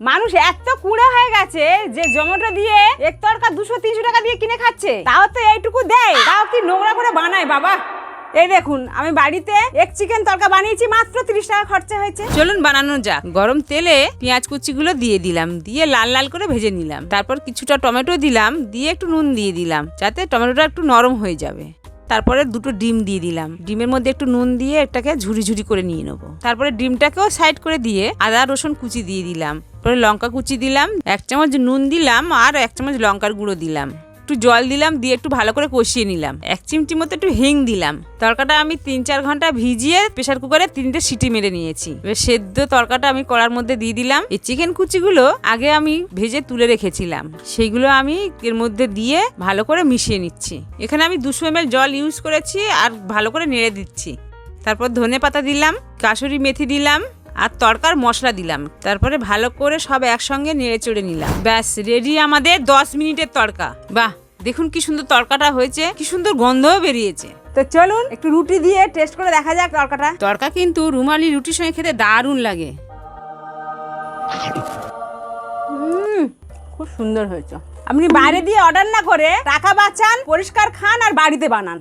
মানুষ এত কুড়ে হয়ে গেছে যে জোম্যাটো দিয়ে এক তরকা দুশো তিনশো টাকা দিয়ে কিনে খাচ্ছে। তাও তো এইটুকু দেয়। তাও কি নোংরা করে বানায়, বাবা? এই দেখুন, আমি বাড়িতে এক চিকেন তরকা বানিয়েছি, মাত্র তিরিশ টাকা খরচা হয়েছে। চলুন বানানো যাক। গরম তেলে পেঁয়াজ কুচিগুলো দিয়ে দিলাম, দিয়ে লাল লাল করে ভেজে নিলাম। তারপর কিছুটা টমেটো দিলাম, দিয়ে একটু নুন দিয়ে দিলাম, যাতে টমেটোটা একটু নরম হয়ে যাবে। তারপরে দুটো ডিম দিয়ে দিলাম। ডিমের মধ্যে একটু নুন দিয়ে এটাকে ঝুরি ঝুরি করে নিয়ে নেব। তারপরে ডিমটাকেও সাইড করে দিয়ে আদা, রসুন কুচি দিয়ে দিলাম। পরে লঙ্কা কুচি দিলাম, এক চামচ নুন দিলাম আর এক চামচ লঙ্কার গুঁড়ো দিলাম। একটু জল দিলাম, দিয়ে একটু ভালো করে কষিয়ে নিলাম। এক চিমটি মতো একটু হিং দিলাম। তরকাটা আমি তিন চার ঘণ্টা ভিজিয়ে প্রেশার কুকারে তিনটে সিটি মেরে নিয়েছি। এবার সেদ্ধ তরকাটা আমি কড়ার মধ্যে দিয়ে দিলাম। এই চিকেন কুচিগুলো আগে আমি ভেজে তুলে রেখেছিলাম। সেইগুলো আমি এর মধ্যে দিয়ে ভালো করে মিশিয়ে নিচ্ছি। এখানে আমি দুশো এম জল ইউজ করেছি আর ভালো করে নেড়ে দিচ্ছি। তারপর ধনে পাতা দিলাম কাসুরি মেথি দিলাম আর তরকার মশলা দিলাম। তারপরে ভালো করে সব একসঙ্গে নেড়ে চড়ে নিলাম। ব্যাস রেডি আমাদের দশ মিনিটের তরকা। বাহ, দেখুন কি সুন্দর তরকাটা হয়েছে, কি সুন্দর গন্ধও বেরিয়েছে। তো চলুন, একটু রুটি দিয়ে টেস্ট করে দেখা যাক তরকাটা। তরকা কিন্তু রুমালি রুটির সঙ্গে খেতে দারুণ লাগে। খুব সুন্দর হয়েছে। আপনি বাইরে দিয়ে অর্ডার না করে টাকা বাঁচান, পরিষ্কার খান আর বাড়িতে বানান।